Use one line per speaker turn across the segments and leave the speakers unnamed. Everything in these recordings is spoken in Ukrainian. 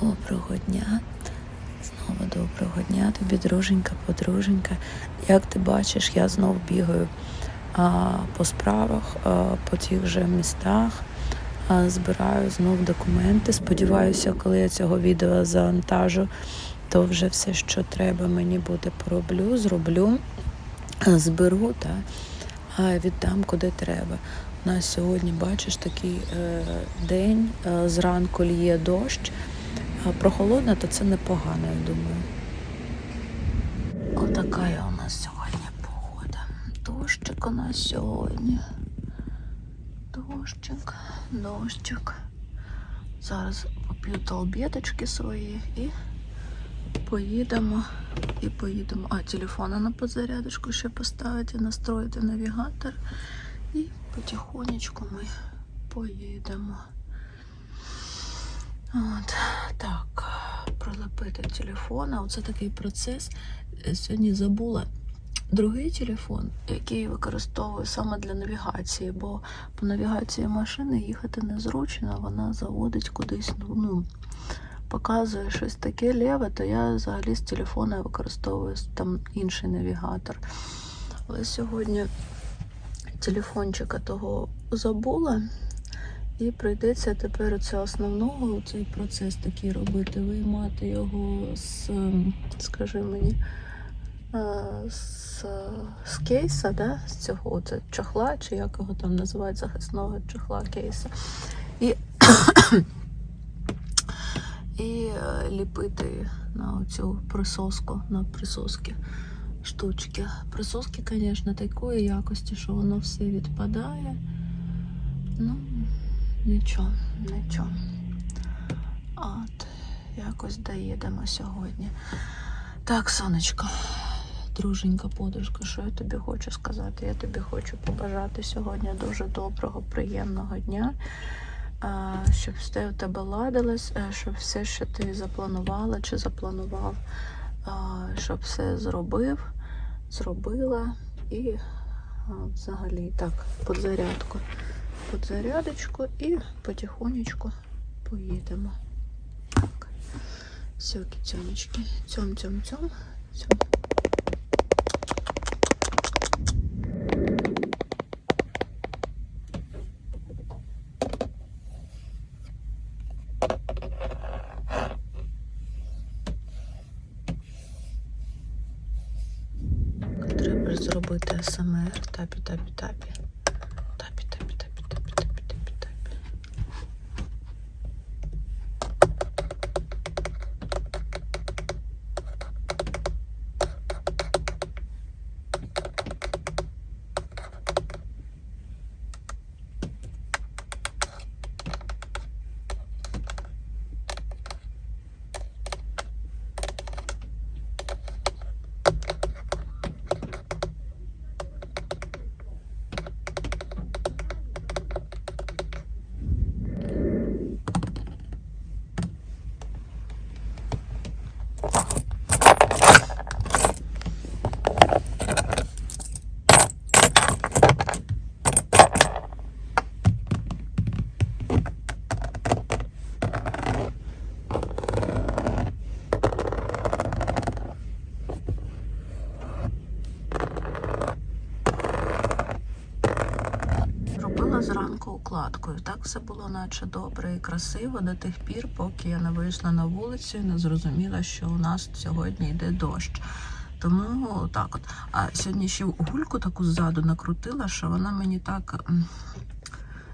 Доброго дня. Знову доброго дня тобі, друженька, подруженька. Як ти бачиш, я знов бігаю а, по справах, а, по тих же містах, а, збираю знов документи. Сподіваюся, коли я цього відео завантажу, то вже все, що треба, мені буде пороблю, зроблю, а, зберу та а, віддам куди треба. У нас сьогодні, бачиш, такий е, день, е, зранку ліє дощ. А прохолодно, то це непогано, я думаю. Отака у нас сьогодні погода. Дощик у нас сьогодні. Дощик, дощик. Зараз поп'ю толбєточки свої і поїдемо. І поїдемо. А, телефон на подзарядочку ще поставити, настроїти навігатор. І потихонечку ми поїдемо. От, прилепити телефон. А Оце такий процес. Е, Сьогодні забула другий телефон, який використовую саме для навігації, бо по навігації машини їхати незручно, вона заводить кудись, ну, ну показує щось таке ліве, то я взагалі з телефона використовую там інший навігатор. Але сьогодні телефончика того забула. І прийдеться тепер оце основного цей процес такий робити, виймати його з, ем, скажи мені, е, з, з кейса, да? з цього оце чохла, чи як його там називають захисного чохла кейса. І, і е, ліпити на цю присоску, на присоски штучки. Присоски, звісно, такої якості, що воно все відпадає. Ну, Нічого, нічого. От, якось доїдемо сьогодні. Так, сонечко, друженька, подружка, що я тобі хочу сказати? Я тобі хочу побажати сьогодні дуже доброго, приємного дня. Щоб все у тебе ладилось, е, щоб все, що ти запланувала чи запланував, щоб все зробив, зробила і взагалі так, подзарядку під зарядочку і потихонечку поїдемо. Так. Все, кітяночки. Цьом, цьом, цьом, цьом. Треба зробити СМР. Тапі, укладкою. Так все було наче добре і красиво до тих пір, поки я не вийшла на вулицю і не зрозуміла, що у нас сьогодні йде дощ. Тому так от. А сьогодні ще гульку таку ззаду накрутила, що вона мені так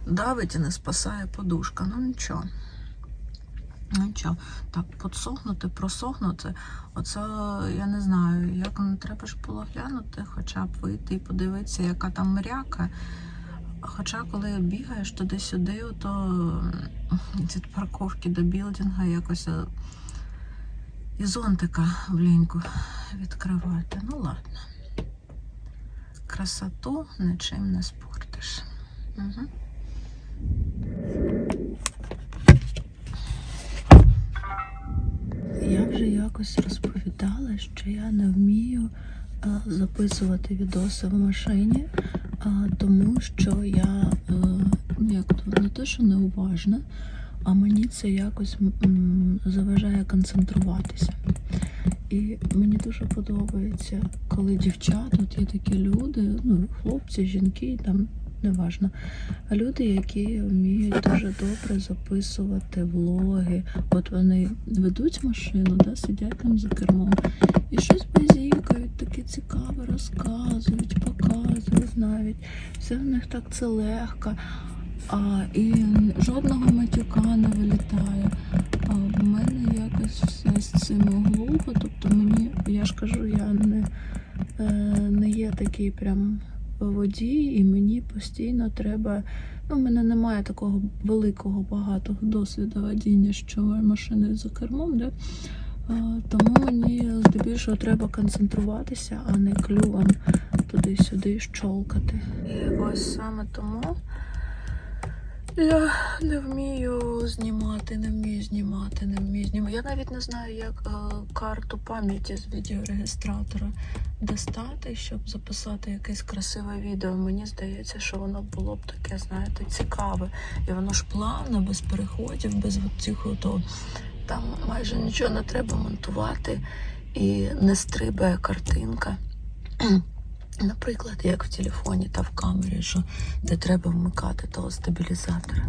давить і не спасає подушка. Ну нічого. Нічого. Так, подсохнути, просохнути. Оце я не знаю, як ну, треба ж було глянути, хоча б вийти і подивитися, яка там мряка. Хоча, коли бігаєш туди-сюди, то від парковки до білдинга якось е, і зонтика вліньку відкривати. Ну ладно. Красоту нічим не спортиш. Угу. Я вже якось розповідала, що я не вмію записувати відоси в машині, тому що я е, ну, як то не те, що неуважна, а мені це якось заважає концентруватися. І мені дуже подобається, коли дівчата, от є такі люди, ну, хлопці, жінки, там неважно. Люди, які вміють дуже добре записувати влоги. От вони ведуть машину, да, сидять там за кермом і щось базікають, таке цікаве, розказують, показують навіть. Все в них так це легко. А, і жодного матюка не вилітає. А в мене якось все з цим глупо. Тобто мені, я ж кажу, я не, е, не є такий прям водій, і мені постійно треба. Ну, в мене немає такого великого багатого досвіду водіння, що машини за кермом, де. А, Тому мені здебільшого треба концентруватися, а не клювом туди-сюди щолкати. І ось саме тому я не вмію знімати, не вмію знімати, не вмію знімати. Я навіть не знаю, як е, карту пам'яті з відеореєстратора достати, щоб записати якесь красиве відео. Мені здається, що воно було б таке, знаєте, цікаве. І воно ж плавно, без переходів, без цих. Там майже нічого не треба монтувати і не стрибає картинка. Наприклад, як в телефоні та в камері, що де треба вмикати того стабілізатора.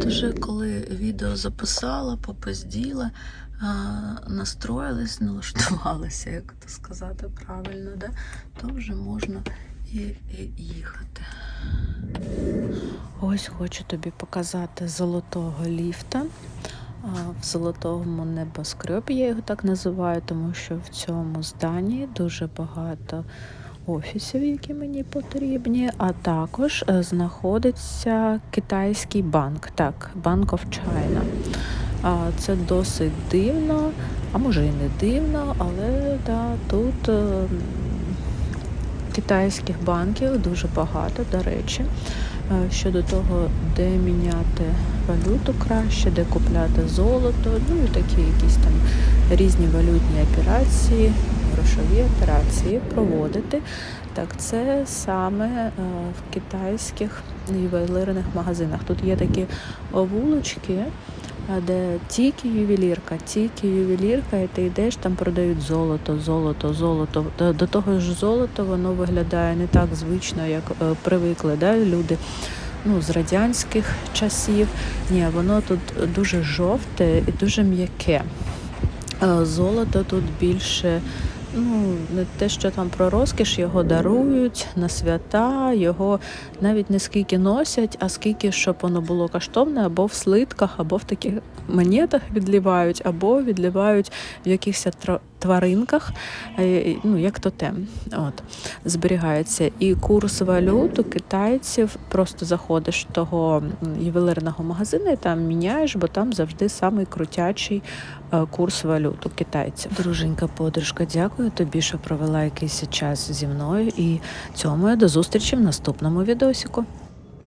От вже коли відео записала, попизділа, настроїлась, налаштувалася, як то сказати правильно, да? то вже можна і, і їхати. Ось хочу тобі показати золотого ліфта. В золотому небоскребі я його так називаю, тому що в цьому зданні дуже багато офісів, які мені потрібні, а також е, знаходиться китайський банк, так, Bank of China. Це досить дивно, а може і не дивно, але да, тут е, китайських банків дуже багато, до речі. Е, Щодо того, де міняти валюту краще, де купляти золото, ну і такі якісь там різні валютні операції, грошові операції проводити. Так, це саме е, в китайських ювелирних магазинах. Тут є такі вулочки, е, де тільки ювелірка, тільки ювелірка, і ти йдеш, там продають золото, золото, золото. До, того ж, золото воно виглядає не так звично, як е, привикли да, люди. Ну, з радянських часів. Ні, воно тут дуже жовте і дуже м'яке. Золото тут більше, ну, не те, що там про розкіш, його дарують на свята, його навіть не скільки носять, а скільки, щоб воно було коштовне, або в слитках, або в таких монетах відлівають, або відлівають в якихось тваринках, е, ну, як тотем. От, зберігається. І курс валют у китайців просто заходиш до того ювелирного магазину і там міняєш, бо там завжди самий крутячий е, курс валют у китайців. Друженька подружка, дякую тобі, що провела якийсь час зі мною. І цьому я до зустрічі в наступному відосіку.